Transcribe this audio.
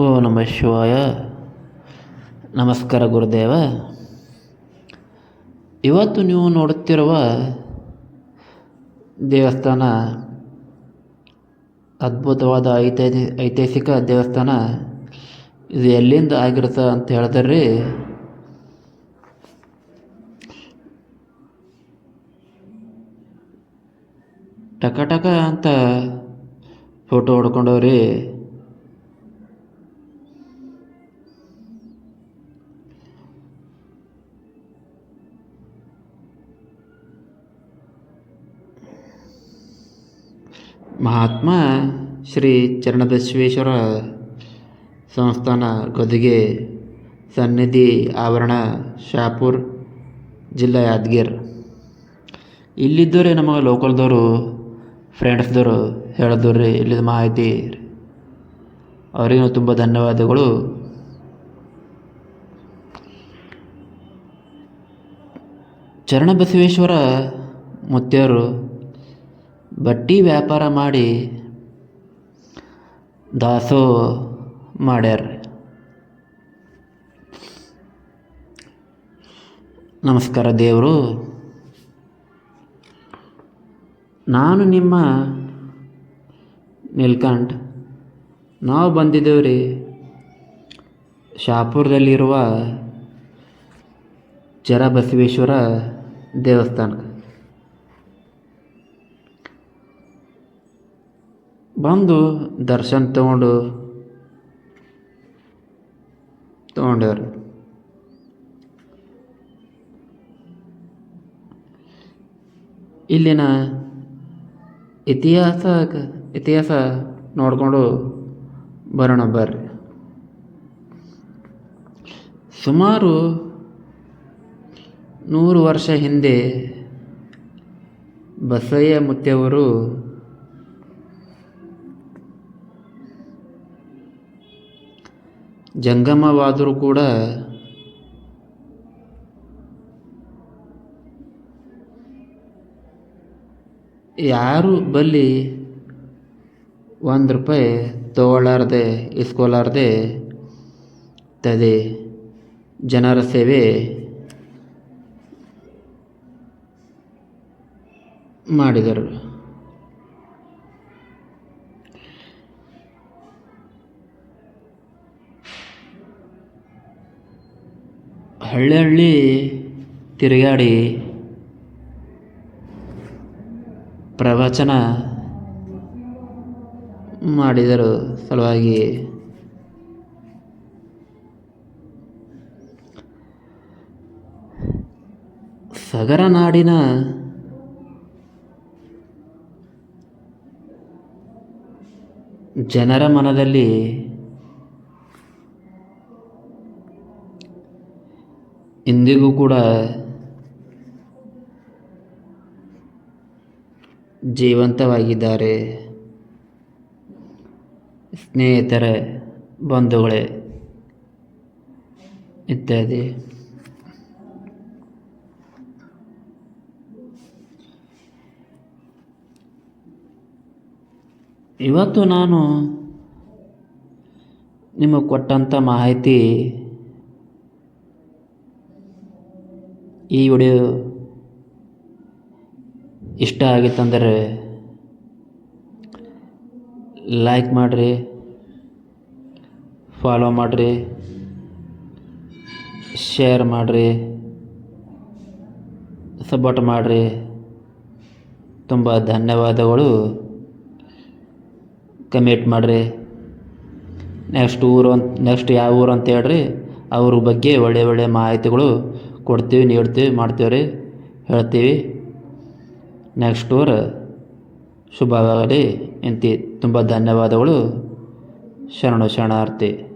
ಓ ನಮ ಶಿವಾಯ. ನಮಸ್ಕಾರ ಗುರುದೇವ. ಇವತ್ತು ನೀವು ನೋಡುತ್ತಿರುವ ದೇವಸ್ಥಾನ ಅದ್ಭುತವಾದ ಐತಿಹಾಸಿ ಐತಿಹಾಸಿಕ ದೇವಸ್ಥಾನ ಇದು ಎಲ್ಲಿಂದ ಆಗಿರುತ್ತೆ ಅಂತ ಹೇಳಿದ್ರೆ. ಟಕ ಟಕ ಅಂತ ಫೋಟೋ ಹೊಡ್ಕೊಂಡವ್ರಿ. ಮಹಾತ್ಮ ಶ್ರೀ ಚರಣಬಸವೇಶ್ವರ ಸಂಸ್ಥಾನ ಗದಿಗೆ ಸನ್ನಿಧಿ ಆವರಣ ಶಾಪುರ್ ಜಿಲ್ಲಾ ಯಾದಗಿರ್. ಇಲ್ಲಿದ್ದವ್ರೆ ನಮಗೆ ಲೋಕಲ್ದವರು ಫ್ರೆಂಡ್ಸ್ದವರು ರೀ ಇಲ್ಲಿದ ಮಾಹಿತಿ ಅವರಿಗೂ ತುಂಬ ಧನ್ಯವಾದಗಳು. ಚರಣಬಸವೇಶ್ವರ ಮುತ್ಯರು ಬಟ್ಟೆ ವ್ಯಾಪಾರ ಮಾಡಿ ದಾಸೋ ಮಾಡ್ಯಾರ. ನಮಸ್ಕಾರ ದೇವರು. ನಾನು ನಿಮ್ಮ ನಿಲ್ಕಂಡ್ ನಾವು ಬಂದಿದ್ದೇವೆ ರೀ ಶಾಪುರದಲ್ಲಿರುವ ಚರಬಸವೇಶ್ವರ ದೇವಸ್ಥಾನಕ್ಕೆ. ಬಂದು ದರ್ಶನ ತಗೊಂಡು ತೊಗೊಂಡೇವ್ರಿ. ಇಲ್ಲಿನ ಇತಿಹಾಸ ಇತಿಹಾಸ ನೋಡಿಕೊಂಡು ಬರೋಣ ಬರ್ರಿ. ಸುಮಾರು ನೂರು ವರ್ಷ ಹಿಂದೆ ಬಸಯ್ಯ ಮುತ್ಯವರು ಜಂಗಮವಾದರೂ ಕೂಡ ಯಾರು ಬಲ್ಲಿ ಒಂದು ರೂಪಾಯಿ ತಗೊಳ್ಳಾರ್ದೆ ಇಸ್ಕೊಲಾರ್ದೆ ತದೆ ಜನರ ಸೇವೆ ಮಾಡಿದರು. ಹಳ್ಳಿ ಹಳ್ಳಿ ತಿರುಗಾಡಿ ಪ್ರವಚನ ಮಾಡಿದರು ಸಲುವಾಗಿ ಸಗರ ನಾಡಿನ ಜನರ ಮನದಲ್ಲಿ ಇಂದಿಗೂ ಕೂಡ ಜೀವಂತವಾಗಿದ್ದಾರೆ. ಸ್ನೇಹಿತರೆ ಬಂಧುಗಳೇ ಇತ್ಯಾದಿ. ಇವತ್ತು ನಾನು ನಿಮಗೆ ಕೊಟ್ಟಂಥ ಮಾಹಿತಿ ಈ ವಿಡಿಯೋ ಇಷ್ಟ ಆಗಿತ್ತಂದರೆ ಲೈಕ್ ಮಾಡಿರಿ ಫಾಲೋ ಮಾಡಿರಿ ಶೇರ್ ಮಾಡಿರಿ ಸಪೋರ್ಟ್ ಮಾಡಿರಿ. ತುಂಬ ಧನ್ಯವಾದಗಳು. ಕಮೆಂಟ್ ಮಾಡಿರಿ. ನೆಕ್ಸ್ಟ್ ಊರು ಅಂತ ನೆಕ್ಸ್ಟ್ ಯಾವ ಊರು ಅಂತ ಹೇಳ್ರಿ, ಅವ್ರ ಬಗ್ಗೆ ಒಳ್ಳೆಯ ಒಳ್ಳೆಯ ಮಾಹಿತಿಗಳು ಕೊಡ್ತೀವಿ ನೀಡ್ತೀವಿ ಮಾಡ್ತೀವಿ ರೀ. ಹೇಳ್ತೀವಿ. ನೆಕ್ಸ್ಟ್ ಟೂರ್ ಶುಭವಾಗಲಿ. ಇಂತಿ ತುಂಬ ಧನ್ಯವಾದಗಳು. ಶರಣು ಶರಣಾರ್ಥಿ.